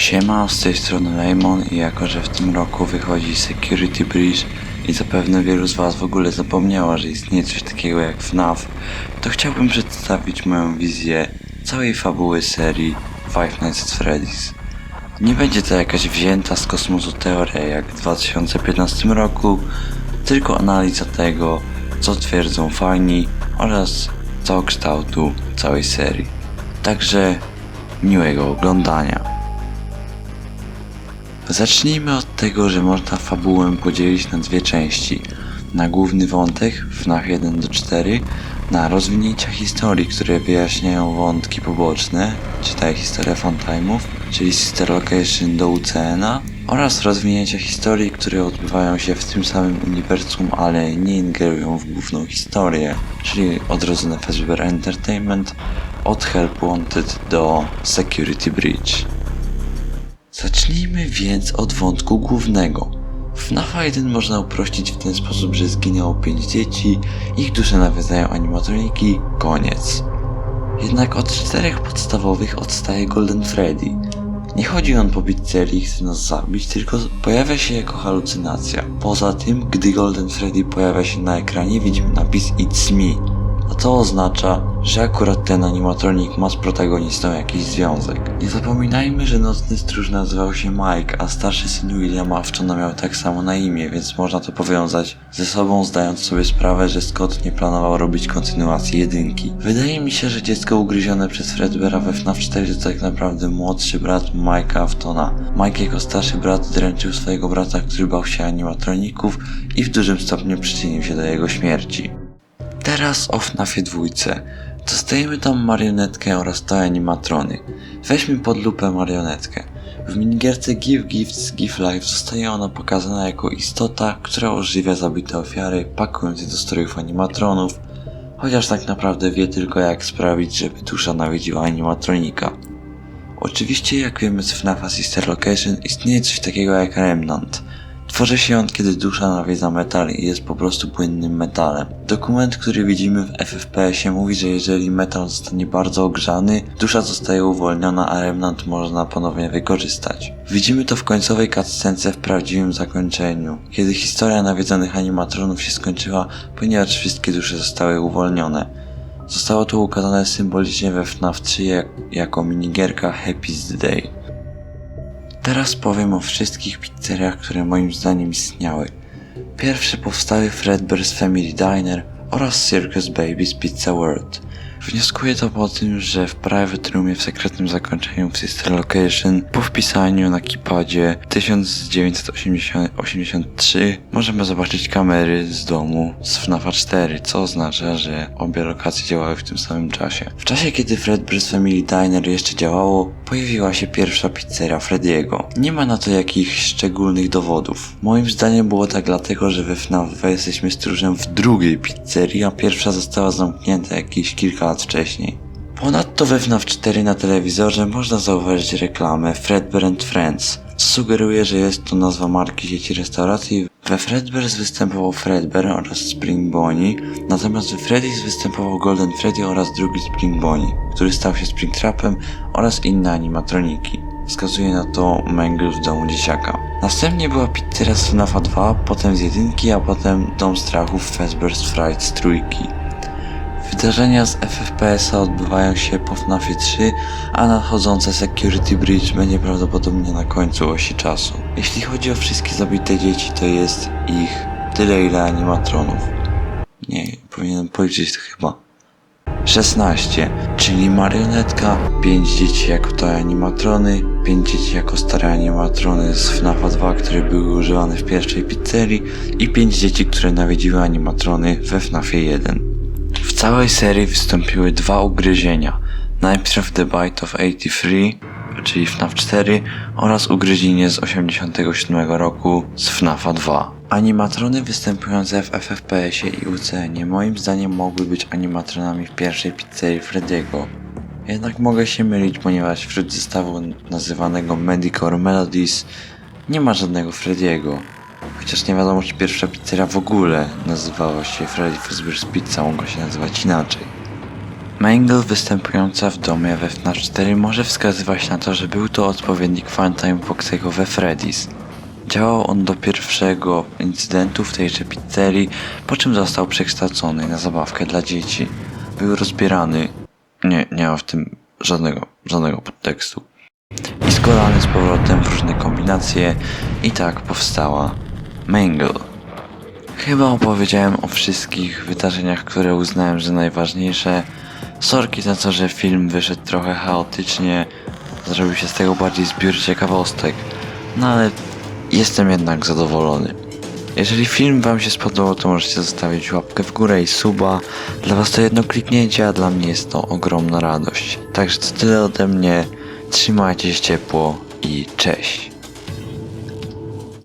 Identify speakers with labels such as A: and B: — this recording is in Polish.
A: Siema, z tej strony Lemon i jako, że w tym roku wychodzi Security Breach i zapewne wielu z Was w ogóle zapomniało, że istnieje coś takiego jak FNAF, to chciałbym przedstawić moją wizję całej fabuły serii Five Nights at Freddy's. Nie będzie to jakaś wzięta z kosmosu teoria jak w 2015 roku, tylko analiza tego, co twierdzą fani oraz całokształtu całej serii. Także miłego oglądania. Zacznijmy od tego, że można fabułę podzielić na dwie części. Na główny wątek, FNAF 1 do 4, na rozwinięcia historii, które wyjaśniają wątki poboczne, czytaj historię Funtime'ów, czyli Sister Location do UCN-a, oraz rozwinięcia historii, które odbywają się w tym samym uniwersum, ale nie ingerują w główną historię, czyli odrodzone Fazbear Entertainment, od Help Wanted do Security Breach. Zacznijmy więc od wątku głównego. FNAFa 1 można uprościć w ten sposób, że zginęło 5 dzieci, ich dusze nawiedzają animatroniki, koniec. Jednak od czterech podstawowych odstaje Golden Freddy. Nie chodzi on po pizzerii i chce nas zabić, tylko pojawia się jako halucynacja. Poza tym, gdy Golden Freddy pojawia się na ekranie, widzimy napis It's me, a to oznacza, że akurat ten animatronik ma z protagonistą jakiś związek. Nie zapominajmy, że nocny stróż nazywał się Mike, a starszy syn Williama Afczona miał tak samo na imię, więc można to powiązać ze sobą, zdając sobie sprawę, że Scott nie planował robić kontynuacji jedynki. Wydaje mi się, że dziecko ugryzione przez Fredbeara we FNAF 4 to tak naprawdę młodszy brat Mike'a Aftona. Mike jako starszy brat dręczył swojego brata, który bał się animatroników i w dużym stopniu przyczynił się do jego śmierci. Teraz o FNAFie dwójce. Dostajemy tam marionetkę oraz te animatrony. Weźmy pod lupę marionetkę. W minigierce Give Gifts, Give Life zostaje ona pokazana jako istota, która ożywia zabite ofiary, pakując je do strojów animatronów, chociaż tak naprawdę wie tylko jak sprawić, żeby dusza nawiedziła animatronika. Oczywiście, jak wiemy z FNAFa Sister Location, istnieje coś takiego jak Remnant. Tworzy się on, kiedy dusza nawiedza metal i jest po prostu płynnym metalem. Dokument, który widzimy w FFPS-ie mówi, że jeżeli metal zostanie bardzo ogrzany, dusza zostaje uwolniona, a remnant można ponownie wykorzystać. Widzimy to w końcowej cutscence w prawdziwym zakończeniu, kiedy historia nawiedzonych animatronów się skończyła, ponieważ wszystkie dusze zostały uwolnione. Zostało to ukazane symbolicznie we FNAF 3 jak, jako minigierka Happy's Day. Teraz powiem o wszystkich pizzeriach, które moim zdaniem istniały. Pierwsze powstały Fredbear's Family Diner oraz Circus Baby's Pizza World. Wnioskuję to po tym, że w Private Roomie w sekretnym zakończeniu w Sister Location po wpisaniu na keypadzie 1983 możemy zobaczyć kamery z domu z FNAFa 4, co oznacza, że obie lokacje działały w tym samym czasie. W czasie, kiedy Fredbear's Family Diner jeszcze działało, pojawiła się pierwsza pizzeria Frediego. Nie ma na to jakichś szczególnych dowodów. Moim zdaniem było tak dlatego, że we FNAF 2 jesteśmy stróżem w drugiej pizzerii, a pierwsza została zamknięta jakieś kilka lat wcześniej. Ponadto we FNAF 4 na telewizorze można zauważyć reklamę Fredbear Friends, co sugeruje, że jest to nazwa marki sieci restauracji. We Fredbear's występował Fredbear oraz Spring Bonnie, natomiast we Freddy's występował Golden Freddy oraz drugi Spring Bonnie, który stał się Springtrapem oraz inne animatroniki. Wskazuje na to Mangle w domu dzieciaka. Następnie była pizzeria z FNAFa 2, potem z jedynki, a potem Dom Strachów Fazbear's Fright z trójki. Wydarzenia z FFPS-a odbywają się po FNAFie 3, a nadchodzące Security Breach będzie prawdopodobnie na końcu osi czasu. Jeśli chodzi o wszystkie zabite dzieci, to jest ich tyle ile animatronów. Nie, powinienem policzyć to chyba. 16, czyli marionetka, 5 dzieci jako te animatrony, 5 dzieci jako stare animatrony z FNAFa 2, które były używane w pierwszej pizzerii i 5 dzieci, które nawiedziły animatrony we FNAFie 1. Całej serii wystąpiły dwa ugryzienia. Najpierw The Bite of 83, czyli FNAF 4 oraz ugryzienie z 87 roku z FNAFa 2. Animatrony występujące w FFPS-ie i UCN moim zdaniem mogły być animatronami w pierwszej pizzerii Frediego. Jednak mogę się mylić, ponieważ wśród zestawu nazywanego Medicore Melodies nie ma żadnego Frediego. Chociaż nie wiadomo, czy pierwsza pizzeria w ogóle nazywała się Freddy Fazbear's Pizza, mogła się nazywać inaczej. Mangle występująca w domie we FNAF 4 może wskazywać na to, że był to odpowiednik Funtime Foxego we Freddy's. Działał on do pierwszego incydentu w tejże pizzerii, po czym został przekształcony na zabawkę dla dzieci. Był rozbierany. Nie, nie ma w tym żadnego, żadnego podtekstu. I składany z powrotem w różne kombinacje i tak powstała Mangle. Chyba opowiedziałem o wszystkich wydarzeniach, które uznałem, że najważniejsze. Sorki za to, że film wyszedł trochę chaotycznie, zrobił się z tego bardziej zbiór ciekawostek, no ale jestem jednak zadowolony. Jeżeli film Wam się spodobał, to możecie zostawić łapkę w górę i suba. Dla Was to jedno kliknięcie, a dla mnie jest to ogromna radość. Także to tyle ode mnie. Trzymajcie się ciepło i cześć.